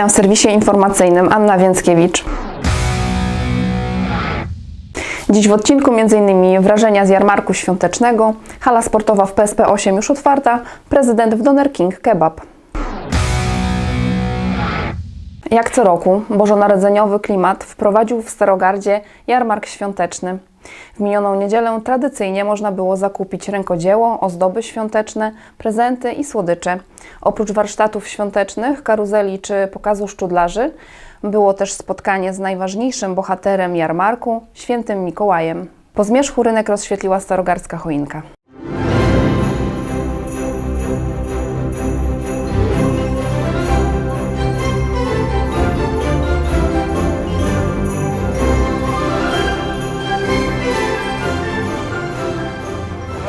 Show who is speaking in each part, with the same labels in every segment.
Speaker 1: Witam w serwisie informacyjnym Anna Więckiewicz. Dziś w odcinku m.in. wrażenia z jarmarku świątecznego, hala sportowa w PSP 8 już otwarta, prezydent w Doner King Kebab. Jak co roku, bożonarodzeniowy klimat wprowadził w Starogardzie jarmark świąteczny. W minioną niedzielę tradycyjnie można było zakupić rękodzieło, ozdoby świąteczne, prezenty i słodycze. Oprócz warsztatów świątecznych, karuzeli czy pokazu szczudlarzy, było też spotkanie z najważniejszym bohaterem jarmarku, świętym Mikołajem. Po zmierzchu rynek rozświetliła starogardzka choinka.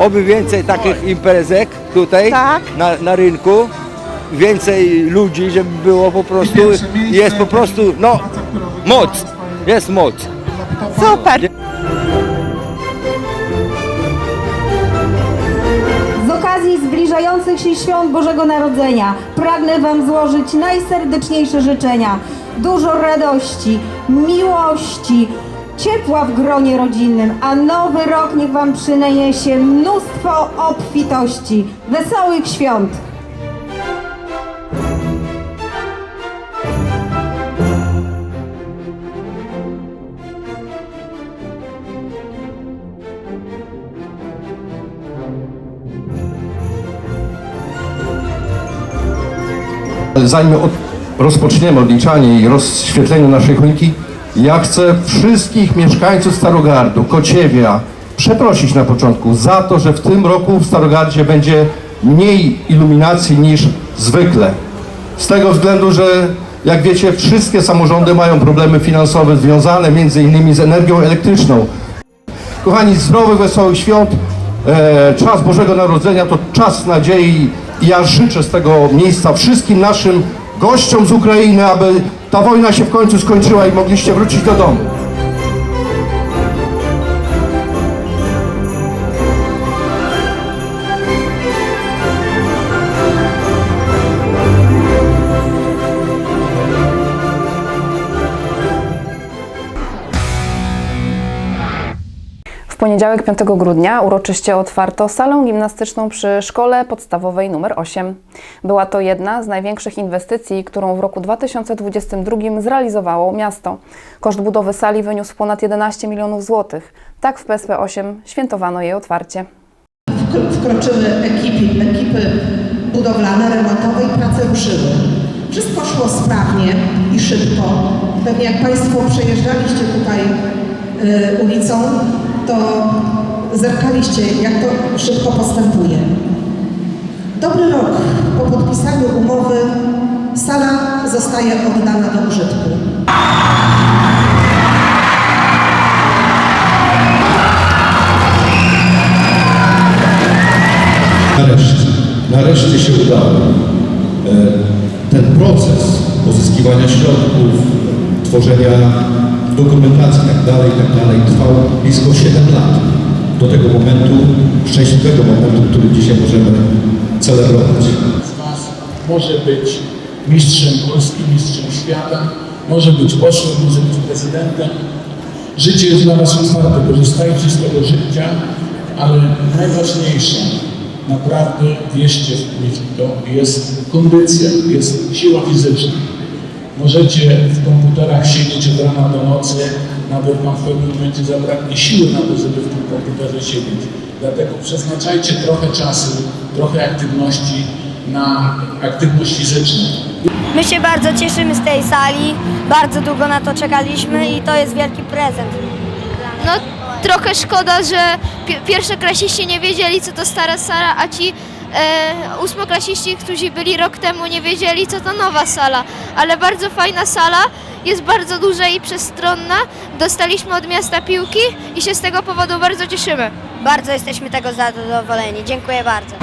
Speaker 2: Oby więcej takich imprezek tutaj
Speaker 3: Tak.
Speaker 2: na, na rynku, więcej ludzi, żeby było po prostu, jest po prostu, no, moc, jest moc.
Speaker 3: Super.
Speaker 4: Z okazji zbliżających się świąt Bożego Narodzenia pragnę Wam złożyć najserdeczniejsze życzenia. Dużo radości, miłości, ciepła w gronie rodzinnym, a nowy rok niech Wam przyniesie mnóstwo obfitości. Wesołych świąt!
Speaker 5: Zanim od, rozpoczniemy odliczanie i rozświetlenie naszej choinki, ja chcę wszystkich mieszkańców Starogardu, Kociewia przeprosić na początku za to, że w tym roku w Starogardzie będzie mniej iluminacji niż zwykle. Z tego względu, że jak wiecie, wszystkie samorządy mają problemy finansowe związane między innymi z energią elektryczną. Kochani, zdrowych, wesołych świąt. E, czas Bożego Narodzenia to czas nadziei ja życzę z tego miejsca wszystkim naszym gościom z Ukrainy, aby ta wojna się w końcu skończyła i mogliście wrócić do domu.
Speaker 1: Poniedziałek 5 grudnia uroczyście otwarto salę gimnastyczną przy szkole podstawowej nr 8. Była to jedna z największych inwestycji, którą w roku 2022 zrealizowało miasto. Koszt budowy sali wyniósł ponad 11 milionów złotych. Tak w PSP 8 świętowano jej otwarcie.
Speaker 6: Wkro- wkroczyły ekipy, ekipy budowlane, remontowe i prace ruszyły. Wszystko szło sprawnie i szybko. Pewnie jak Państwo przejeżdżaliście tutaj y, ulicą, to zerkaliście, jak to szybko postępuje. Dobry rok po podpisaniu umowy sala zostaje oddana do użytku.
Speaker 7: Nareszcie, nareszcie się udało. E, Ten proces pozyskiwania środków, tworzenia dokumentacji itd., itd. trwał blisko 7 lat. Do tego momentu, szczęśliwego momentu, który dzisiaj możemy celebrować.
Speaker 8: z Was może być mistrzem Polski, mistrzem świata, może być posłem, może być prezydentem. Życie jest dla Was otwarte, korzystajcie z tego życia, ale najważniejsze, naprawdę wierzcie w to, jest kondycja, jest siła fizyczna. Możecie w komputerach siedzieć od rana do nocy, nawet Wam w pewnym momencie zabraknie siły na to, żeby w tym komputerze siedzieć. Dlatego przeznaczajcie trochę czasu, trochę aktywności na aktywność fizyczną.
Speaker 9: My się bardzo cieszymy z tej sali, bardzo długo na to czekaliśmy i to jest wielki prezent.
Speaker 10: No trochę szkoda, że pi- pierwszoklasiści nie wiedzieli, co to stara sala, a ci e, ósmoklasiści, którzy byli rok temu, nie wiedzieli, co to nowa sala. Ale bardzo fajna sala, jest bardzo duża i przestronna. Dostaliśmy od miasta piłki i się z tego powodu bardzo cieszymy.
Speaker 9: Bardzo jesteśmy tego zadowoleni. Dziękuję bardzo.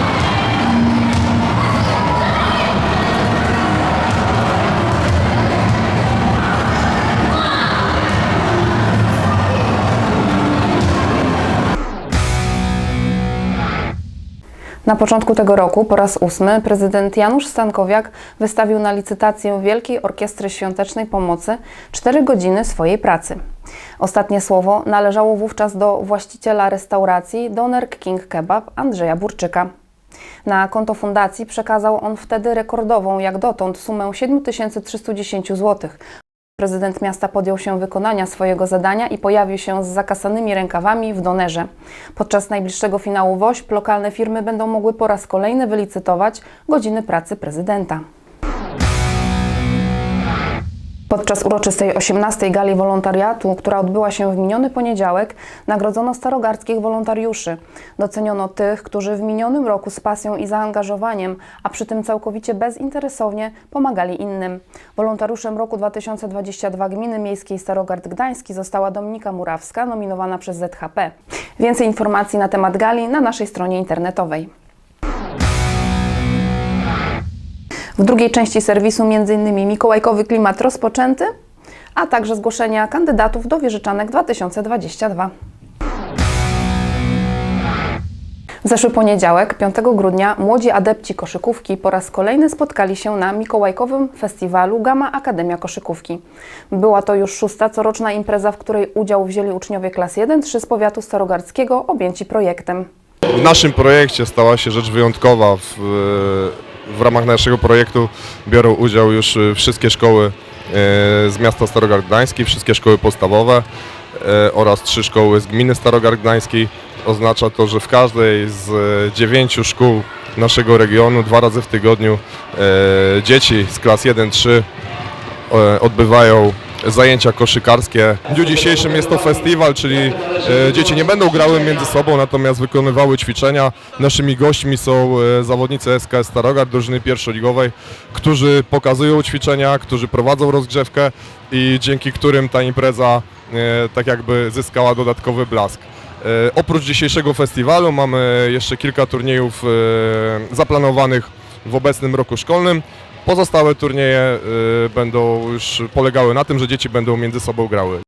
Speaker 1: Na początku tego roku, po raz ósmy, prezydent Janusz Stankowiak wystawił na licytację Wielkiej Orkiestry Świątecznej Pomocy 4 godziny swojej pracy. Ostatnie słowo należało wówczas do właściciela restauracji Doner King Kebab Andrzeja Burczyka. Na konto fundacji przekazał on wtedy rekordową jak dotąd sumę 7310 zł. Prezydent miasta podjął się wykonania swojego zadania i pojawił się z zakasanymi rękawami w Donerze. Podczas najbliższego finału WOŚP lokalne firmy będą mogły po raz kolejny wylicytować godziny pracy prezydenta. Podczas uroczystej 18. gali wolontariatu, która odbyła się w miniony poniedziałek, nagrodzono starogardzkich wolontariuszy. Doceniono tych, którzy w minionym roku z pasją i zaangażowaniem, a przy tym całkowicie bezinteresownie pomagali innym. Wolontariuszem roku 2022 Gminy Miejskiej Starogard Gdański została Dominika Murawska, nominowana przez ZHP. Więcej informacji na temat gali na naszej stronie internetowej. W drugiej części serwisu m.in. Mikołajkowy klimat rozpoczęty, a także zgłoszenia kandydatów do Wieżyczanek 2022. W zeszły poniedziałek, 5 grudnia, młodzi adepci koszykówki po raz kolejny spotkali się na Mikołajkowym Festiwalu Gama Akademia Koszykówki. Była to już szósta coroczna impreza, w której udział wzięli uczniowie klas 1-3 z powiatu starogardzkiego objęci projektem.
Speaker 3: W naszym projekcie stała się rzecz wyjątkowa. W, w ramach naszego projektu biorą udział już e, wszystkie szkoły e, z miasta Starogard Gdański, wszystkie szkoły podstawowe e, oraz trzy szkoły z gminy Starogard Gdański. Oznacza to, że w każdej z dziewięciu szkół naszego regionu dwa razy w tygodniu dzieci z klas 1-3 e, odbywają zajęcia koszykarskie. W dniu dzisiejszym jest to festiwal, czyli e, dzieci nie będą grały między sobą, natomiast wykonywały ćwiczenia. Naszymi gośćmi są e, zawodnicy SKS Starogard, drużyny pierwszoligowej, którzy pokazują ćwiczenia, którzy prowadzą rozgrzewkę i dzięki którym ta impreza e, tak jakby zyskała dodatkowy blask. Oprócz dzisiejszego festiwalu mamy jeszcze kilka turniejów zaplanowanych w obecnym roku szkolnym. Pozostałe turnieje y, będą już polegały na tym, że dzieci będą między sobą grały.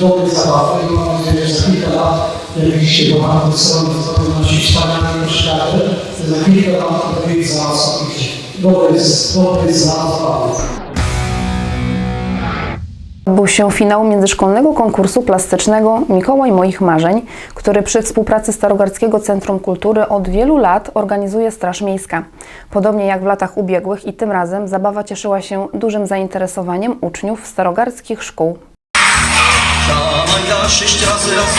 Speaker 11: dobrych zabawy i mam nadzieję, że za kilka lat, jak widzicie, bo Pan Wysoki w zupełności wspaniale przyjaciół, za kilka lat jest za dobry, dobry za zabawy.
Speaker 1: Odbył się finał międzyszkolnego konkursu plastycznego Mikołaj Moich Marzeń, który przy współpracy Starogardzkiego Centrum Kultury od wielu lat organizuje Straż Miejska. Podobnie jak w latach ubiegłych i tym razem zabawa cieszyła się dużym zainteresowaniem uczniów starogardzkich szkół.
Speaker 12: Dawaj sześć razy raz,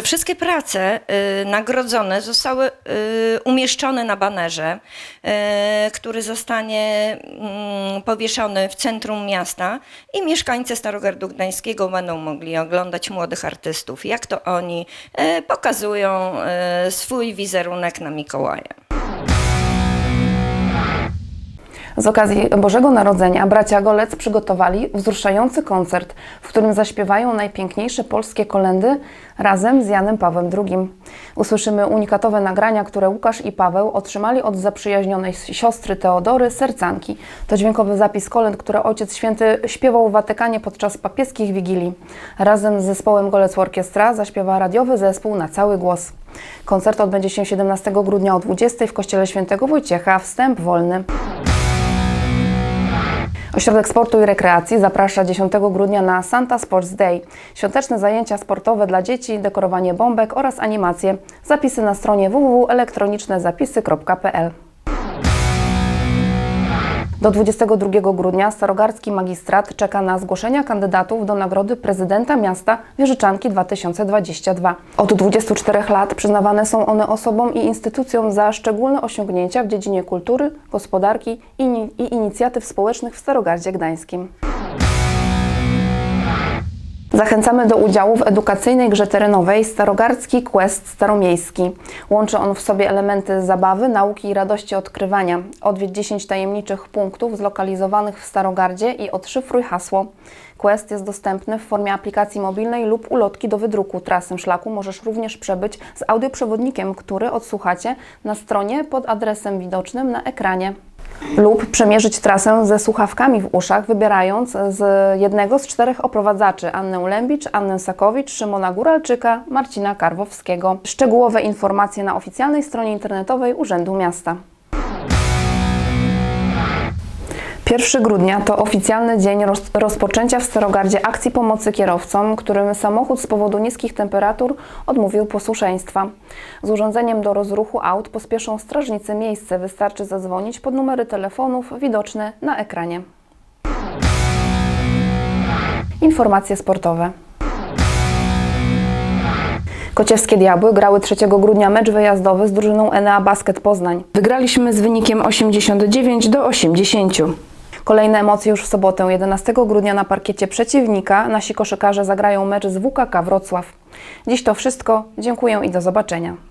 Speaker 13: że wszystkie prace y, nagrodzone zostały y, umieszczone na banerze, y, który zostanie mm, powieszony w centrum miasta i mieszkańcy Starogardu Gdańskiego będą mogli oglądać młodych artystów, jak to oni y, pokazują y, swój wizerunek na Mikołaja.
Speaker 1: Z okazji Bożego Narodzenia bracia Golec przygotowali wzruszający koncert, w którym zaśpiewają najpiękniejsze polskie kolendy razem z Janem Pawłem II. Usłyszymy unikatowe nagrania, które Łukasz i Paweł otrzymali od zaprzyjaźnionej siostry Teodory Sercanki. To dźwiękowy zapis kolęd, które Ojciec Święty śpiewał w Watykanie podczas papieskich wigilii. Razem z zespołem Golec Orkiestra zaśpiewa radiowy zespół na cały głos. Koncert odbędzie się 17 grudnia o 20 w Kościele Świętego Wojciecha. Wstęp wolny. Ośrodek Sportu i Rekreacji zaprasza 10 grudnia na Santa Sports Day. Świąteczne zajęcia sportowe dla dzieci, dekorowanie bombek oraz animacje. Zapisy na stronie www.elektronicznezapisy.pl Do 22 grudnia Starogardzki Magistrat czeka na zgłoszenia kandydatów do Nagrody Prezydenta Miasta Wieżyczanki 2022. Od 24 lat przyznawane są one osobom i instytucjom za szczególne osiągnięcia w dziedzinie kultury, gospodarki i, i inicjatyw społecznych w Starogardzie Gdańskim. Zachęcamy do udziału w edukacyjnej grze terenowej Starogardzki Quest Staromiejski. Łączy on w sobie elementy zabawy, nauki i radości odkrywania. Odwiedź 10 tajemniczych punktów zlokalizowanych w Starogardzie i odszyfruj hasło. Quest jest dostępny w formie aplikacji mobilnej lub ulotki do wydruku. Trasę szlaku możesz również przebyć z audioprzewodnikiem, który odsłuchacie na stronie pod adresem widocznym na ekranie lub przemierzyć trasę ze słuchawkami w uszach, wybierając z jednego z czterech oprowadzaczy Annę Lębicz, Annę Sakowicz, Szymona Góralczyka, Marcina Karwowskiego. Szczegółowe informacje na oficjalnej stronie internetowej Urzędu Miasta. 1 grudnia to oficjalny dzień roz, rozpoczęcia w Starogardzie akcji pomocy kierowcom, którym samochód z powodu niskich temperatur odmówił posłuszeństwa. Z urządzeniem do rozruchu aut pospieszą strażnicy miejsce. Wystarczy zadzwonić pod numery telefonów widoczne na ekranie. Informacje sportowe. Kociewskie Diabły grały 3 grudnia mecz wyjazdowy z drużyną Enea Basket Poznań. Wygraliśmy z wynikiem 89 do 80. Kolejne emocje już w sobotę, 11 grudnia na parkiecie przeciwnika. Nasi koszykarze zagrają mecz z WKK Wrocław. Dziś to wszystko. Dziękuję i do zobaczenia.